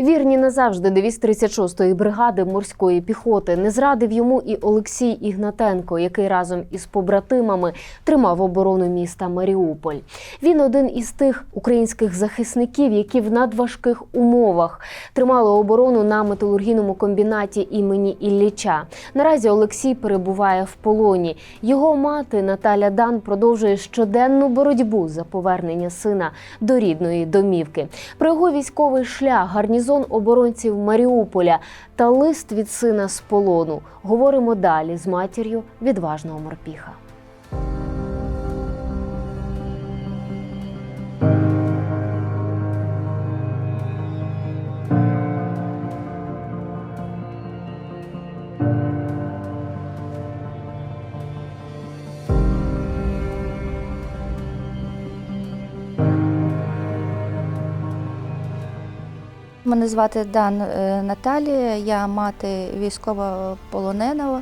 Вірні назавжди девіз 36-ї бригади морської піхоти не зрадив йому і Олексій Ігнатенко, який разом із побратимами тримав оборону міста Маріуполь. Він один із тих українських захисників, які в надважких умовах тримали оборону на металургійному комбінаті імені Ілліча. Наразі Олексій перебуває в полоні. Його мати Наталя Дан продовжує щоденну боротьбу за повернення сина до рідної домівки. Про його військовий шлях, гарнізон оборонців Маріуполя та лист від сина з полону. Говоримо далі з матір'ю відважного морпіха. Мене звати Дан е, Наталія, я мати військовополоненого,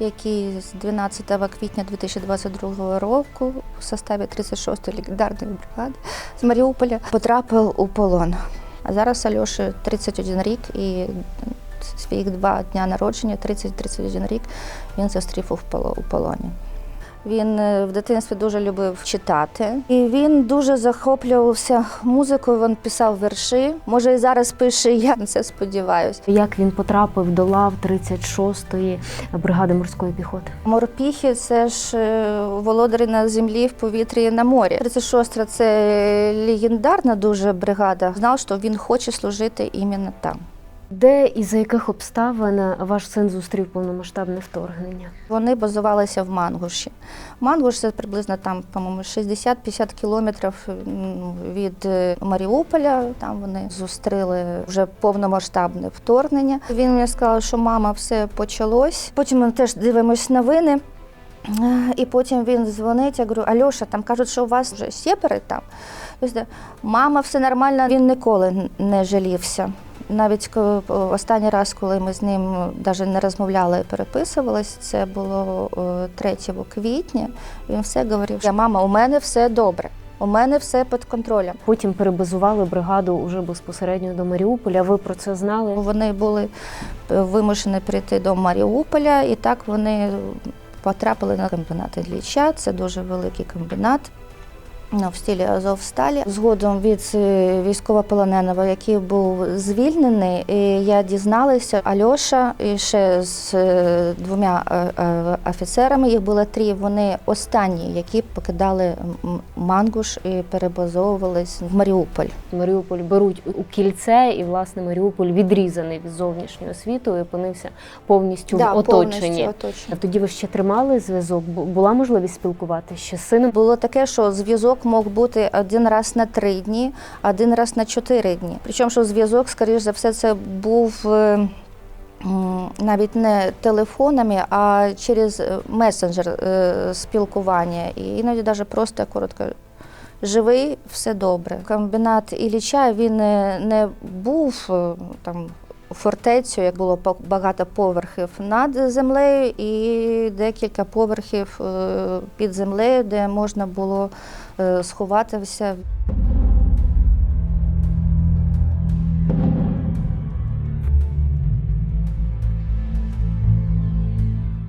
який з 12 квітня 2022 року у составі 36-ї легендарної бригади з Маріуполя потрапив у полон. А зараз Альоші 31 рік і своїх два дня народження, 30-31 рік, він поло- у полоні. Він е, в дитинстві дуже любив читати, і він дуже захоплювався музикою. Він писав вірші. Може, і зараз пише. Я на це сподіваюся. Як він потрапив до лав 36-ї бригади морської піхоти? Морпіхи це ж е, володарі на землі, в повітрі і на морі. 36 це легендарна дуже бригада. Знав, що він хоче служити іменно там. Де і за яких обставин ваш син зустрів повномасштабне вторгнення? Вони базувалися в Мангуші. Мангуш це приблизно там, по-моєму, 60-50 кілометрів від е, Маріуполя. Там вони зустріли вже повномасштабне вторгнення. Він мені сказав, що мама, все почалось. Потім ми теж дивимось новини. І потім він дзвонить, я говорю, Альоша, там кажуть, що у вас вже сєпари там. Тобто, мама, все нормально, він ніколи не жалівся. Навіть останній раз, коли ми з ним навіть не розмовляли і переписувалися, це було е, 3 квітня. Він все говорив: «Я, мама, у мене все добре, у мене все під контролем. Потім перебазували бригаду уже безпосередньо до Маріуполя. Ви про це знали? Вони були е, вимушені прийти до Маріуполя, і так вони потрапили на комбінат Ілліча. Це дуже великий комбінат. Ну, В стилі Азовсталі. Згодом від е, військовополоненого, який був звільнений, і я дізналася, Альоша і ще з е, двома е, офіцерами, їх було три. Вони останні, які покидали Мангуш і перебазовувались в Маріуполь. Маріуполь беруть у кільце, і власне Маріуполь відрізаний від зовнішнього світу і опинився повністю в оточенні. оточенні. Тоді ви ще тримали зв'язок? Була можливість спілкуватися ще з сином? Було таке, що зв'язок мог бути один раз на три дні, один раз на чотири дні. Причому, що зв'язок, скоріш за все, це був е, навіть не телефонами, а через е, месенджер е, спілкування. І іноді навіть просто коротко. Живий, все добре. Комбінат Ілліча він не, був там фортецю, як було багато поверхів над землею і декілька поверхів е, під землею, де можна було е, сховатися.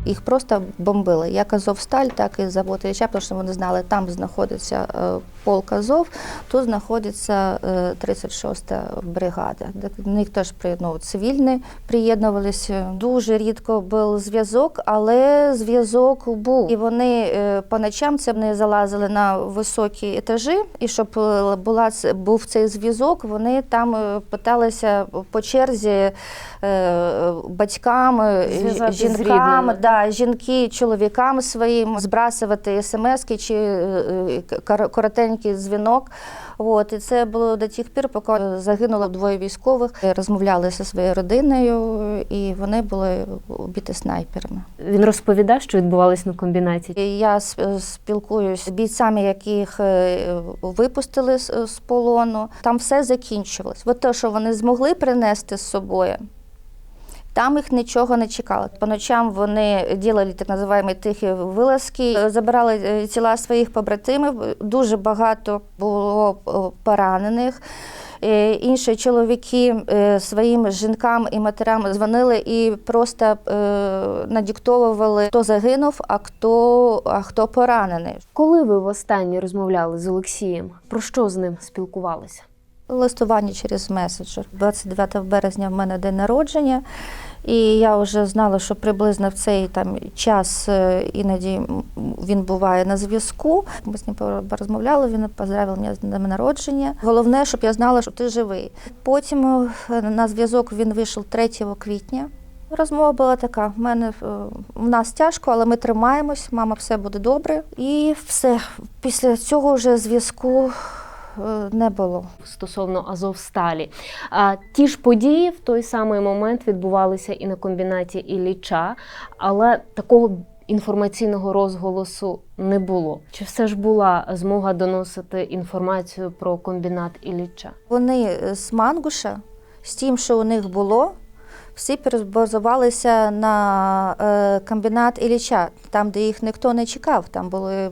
Їх просто бомбили як Азовсталь, так і завод Ілліча, тому що вони знали, там знаходиться е, полк Азов, тут знаходиться е, 36-та бригада. До них теж при- ну, цивільні приєднувалися. Дуже рідко був зв'язок, але зв'язок був. І вони е, по ночам це вони залазили на високі етажі, і щоб е, була був цей зв'язок, вони там е, питалися по черзі е, батькам, е, жінкам, да, жінки чоловікам своїм збрасувати смски чи е, е, кор- коротенький дзвінок. От, і це було до тих пір, поки загинуло двоє військових, розмовляли зі своєю родиною, і вони були убиті снайперами. Він розповідав, що відбувалось на комбінаті. Я сп- спілкуюсь з бійцями, яких е, випустили з з полону. Там все закінчилось. От те, що вони змогли принести з собою. Там їх нічого не чекало. По ночам вони ділили так називаємо тихі вилазки, е, забирали е, тіла своїх побратимів. Дуже багато було е, поранених. Інші чоловіки своїм жінкам і матерям дзвонили і просто надіктовували, хто загинув, а хто, а хто поранений. Коли ви востаннє розмовляли з Олексієм? Про що з ним спілкувалися? Листування через меседжер. 29 березня в мене день народження, і я вже знала, що приблизно в цей там час е, іноді він буває на зв'язку. Ми з ним порозмовляли, він поздравив мене з днем народження. Головне, щоб я знала, що ти живий. Потім е, на зв'язок він вийшов 3 квітня. Розмова була така: в мене е, в нас тяжко, але ми тримаємось, мама, все буде добре. І все. Після цього вже зв'язку не було. стосовно Азовсталі. А ті ж події в той самий момент відбувалися і на комбінаті Ілліча, але такого інформаційного розголосу не було. Чи все ж була змога доносити інформацію про комбінат Ілліча? Вони з Мангуша, з тим, що у них було, всі перебазувалися на е, комбінат Ілліча, там, де їх ніхто не чекав, там були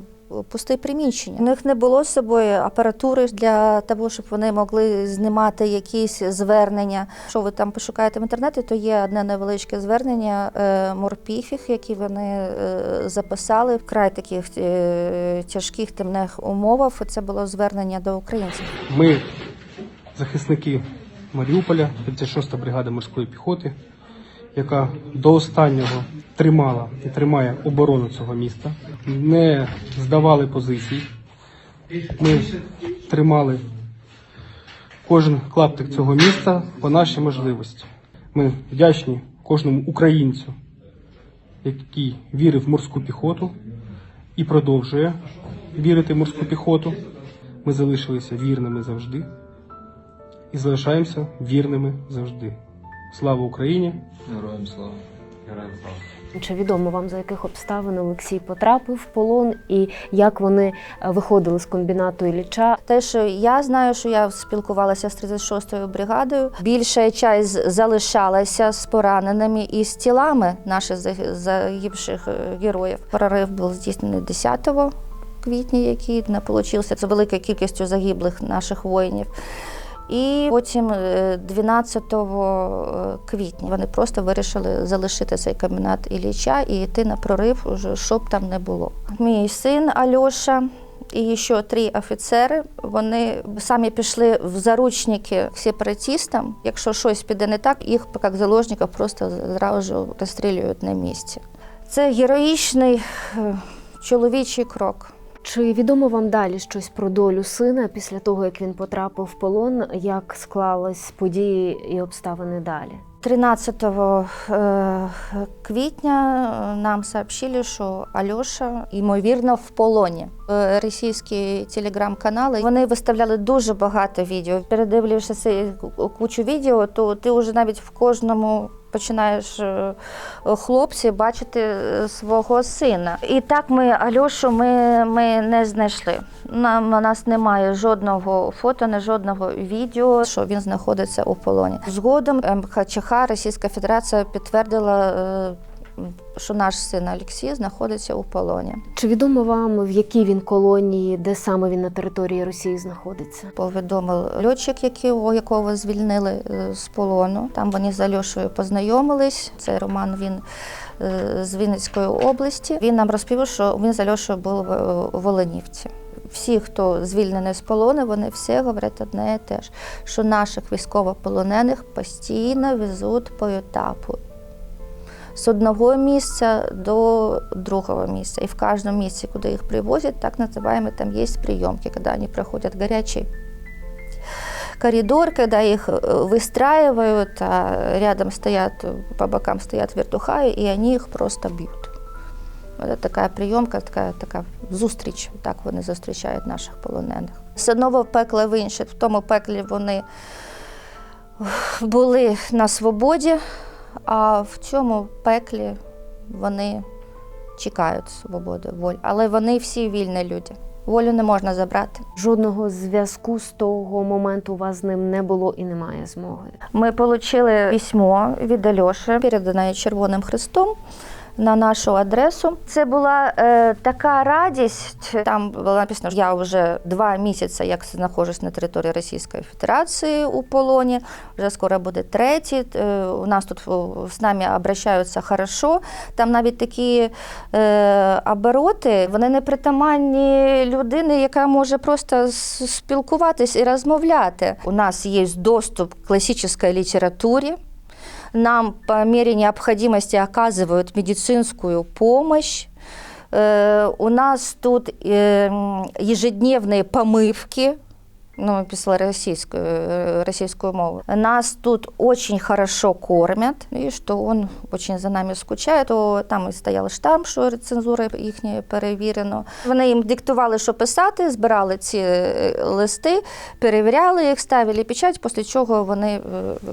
пусті приміщення. У них не було з собою апаратури для того, щоб вони могли знімати якісь звернення. Що ви там пошукаєте в інтернеті, то є одне невеличке звернення е, морпіфів, які вони е, записали в край таких е, тяжких темних умовах. Це було звернення до українців. Ми, захисники Маріуполя, 36-та бригада морської піхоти, яка до останнього тримала і тримає оборону цього міста, не здавали позицій. Ми тримали кожен клаптик цього міста по нашій можливості. Ми вдячні кожному українцю, який вірив в морську піхоту і продовжує вірити в морську піхоту. Ми залишилися вірними завжди і залишаємося вірними завжди. Слава Україні! Героям слава. Героям слава. Чи відомо вам за яких обставин Олексій потрапив в полон і як вони е, виходили з комбінату Ілліча? Те, що я знаю, що я спілкувалася з 36-ю бригадою. Більша часть залишалася з пораненими і з тілами наших заги- загибших е, героїв. Прорив був здійснений 10 квітня, який не получився. Це великою кількістю загиблих наших воїнів. І потім е, 12 квітня вони просто вирішили залишити цей комбінат Ілліча і йти на прорив, уже, щоб там не було. Мій син Альоша і ще три офіцери. Вони самі пішли в заручники сепаратистам. Якщо щось піде не так, їх як заложників просто зразу розстрілюють на місці. Це героїчний е, чоловічий крок. Чи відомо вам далі щось про долю сина після того, як він потрапив в полон? Як склались події і обставини далі? 13 е, квітня е, нам сообщили, що Альоша, ймовірно, в полоні. Е, Російські телеграм-канали вони виставляли дуже багато відео. Передивлюєшся кучу відео, то ти вже навіть в кожному починаєш е, хлопці бачити е, свого сина. І так ми Альошу ми, ми не знайшли. Нам у нас немає жодного фото, не жодного відео, що він знаходиться у полоні. Згодом МХЧХ Російська Федерація підтвердила, е, що наш син Олексій знаходиться у полоні. Чи відомо вам, в якій він колонії, де саме він на території Росії знаходиться? Повідомив льотчик, якого, якого звільнили е, з полону. Там вони з Альошею познайомились. Це Роман він е, з Вінницької області. Він нам розповів, що він з Альошею був в в Оленівці. Всі, хто звільнений з полону, вони всі говорять одне і те ж, що наших військовополонених постійно везуть по етапу З одного місця до другого місця. І в кожному місці, куди їх привозять, так називаємо, там є прийомки, коли вони проходять гарячий коридор, когда их э, выстраивают, а рядом стоят, по бокам стоят вертухаи, и они их просто бьют. Это така прийомка, така, така зустріч, так вони зустрічають наших полонених. З одного пекла в інше, в тому пеклі вони були на свободі, а в цьому пеклі вони чекають свободи, волі. Але вони всі вільні люди. Волю не можна забрати. Жодного зв'язку з того моменту у вас з ним не було і немає змоги. Ми отримали письмо від Альоші, передане Червоним Христом. На нашу адресу. Це була е, така радість. Там було написано, що я вже два місяці, як знаходжусь на території Російської Федерації у полоні. Вже скоро буде третій. Е, у нас тут з нами обращаються хорошо. Там навіть такі е, обороти, вони не притаманні людини, яка може просто спілкуватись і розмовляти. У нас є доступ к классической литературе Нам по мере необходимости оказывают медицинскую помощь. Э, У нас тут э, м, ежедневные помывки. Ну, писала российскую, э, российскую мову. Нас тут очень хорошо кормят, и что он очень за нами скучає, то там і стояв штамп, що цензура їхня перевірено. Вони їм диктували, що писати, збирали ці е, листи, перевіряли їх, ставили печать, після чого вони е,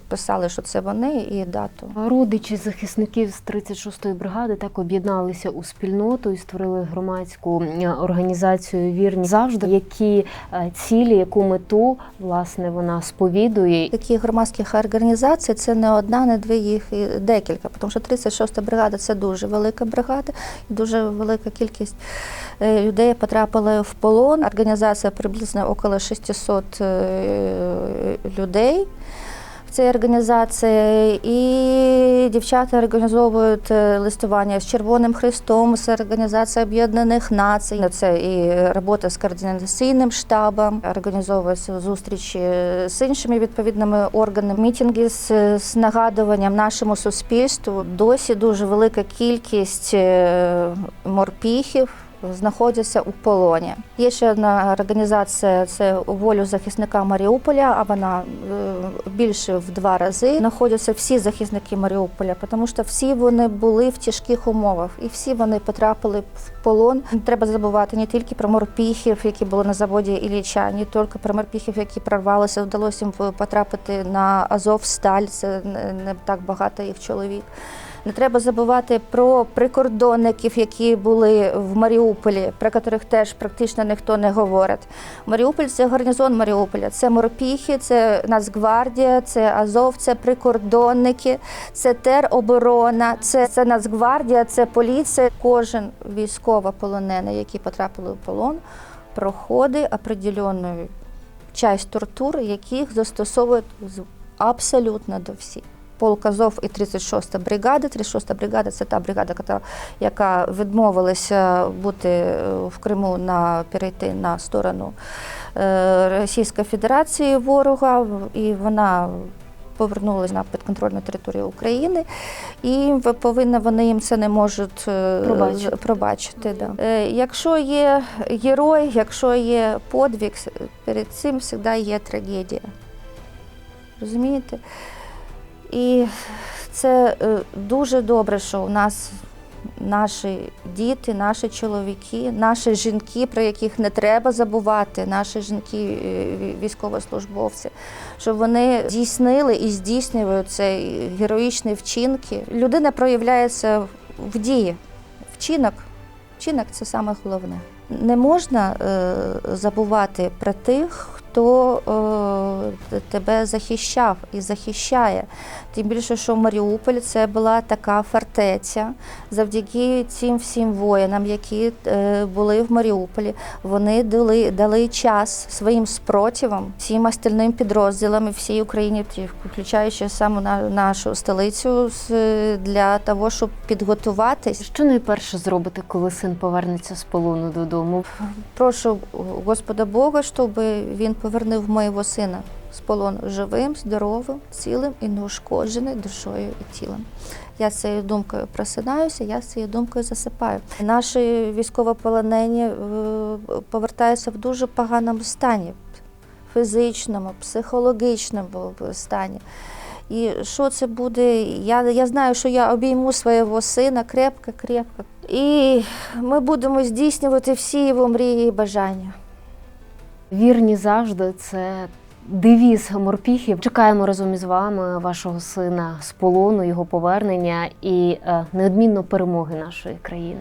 писали, що це вони і дату. Родичі захисників з 36-ї бригади так об'єдналися у спільноту і створили громадську е, організацію Вірні завжди. Які е, цілі, яку мету власне вона сповідує. Такі громадських організацій це не одна, не дві, їх і декілька, тому що 36-та бригада це дуже велика бригада, дуже велика кількість е, людей потрапили в полон. Організація приблизно около 600 е, людей. Цій організації, і дівчата організовують е, листування з Червоним Христом, з Організацією Об'єднаних Націй. Це і робота з координаційним штабом, організовуються зустрічі з іншими відповідними органами, мітинги з, з нагадуванням нашому суспільству. Досі дуже велика кількість е, морпіхів знаходяться у полоні. Є ще одна організація це волю захисника Маріуполя, а вона е, більше в два рази знаходяться всі захисники Маріуполя, тому що всі вони були в тяжких умовах і всі вони потрапили в полон. Треба забувати не тільки про морпіхів, які були на заводі Ілліча, не тільки про морпіхів, які прорвалися, вдалося їм потрапити на Азовсталь. Це не так багато їх чоловік. Не треба забувати про прикордонників, які були в Маріуполі, про яких теж практично ніхто не говорить. Маріуполь це гарнізон Маріуполя, це морпіхи, це Нацгвардія, це Азов, це прикордонники, це тероборона, це, це Нацгвардія, це поліція. Кожен військовополонений, який потрапили в полон, проходить определенну часть тортур, яких застосовують абсолютно до всіх. Полк Азов і 36-та бригада. 36-та бригада це та бригада, яка- відмовилася бути е, в Криму на перейти на сторону е, Російської Федерації ворога, і вона повернулася на підконтрольну територію України, і ви- повинні вони їм це не можуть е, Пробачити. пробачити. Да. Якщо є герой, якщо є подвиг, перед цим завжди є трагедія. Розумієте? І це е, дуже добре, що у нас наші діти, наші чоловіки, наші жінки, про яких не треба забувати, наші жінки, е, військовослужбовці, що вони здійснили і здійснюють цей героїчні вчинки. Людина проявляється в дії. Вчинок. Вчинок це саме головне. Не можна е, забувати про тих, хто е, тебе захищав і захищає. Тим більше, що Маріуполь це була така фортеця. Завдяки цим всім воїнам, які е, були в Маріуполі, вони дали, дали час своїм спротивам, всім остальним підрозділам і всій Україні, включаючи саме на нашу столицю, з- для того, щоб підготуватись. Що найперше зробите, коли син повернеться з полону додому? Прошу Господа Бога, щоб він повернув моєго сина з полону живим, здоровим, цілим і неушкодженим душою і тілом. Я з цією думкою просинаюся, я з цією думкою засипаю. Наші військовополонені е, повертаються в дуже поганому стані, фізичному, психологічному стані. І що це буде? Я, я знаю, що я обійму свого сина крепко-крепко. І ми будемо здійснювати всі його мрії і бажання. Вірні завжди це девіз морпіхів. Чекаємо разом із вами вашого сина з полону, його повернення і е, неодмінно перемоги нашої країни.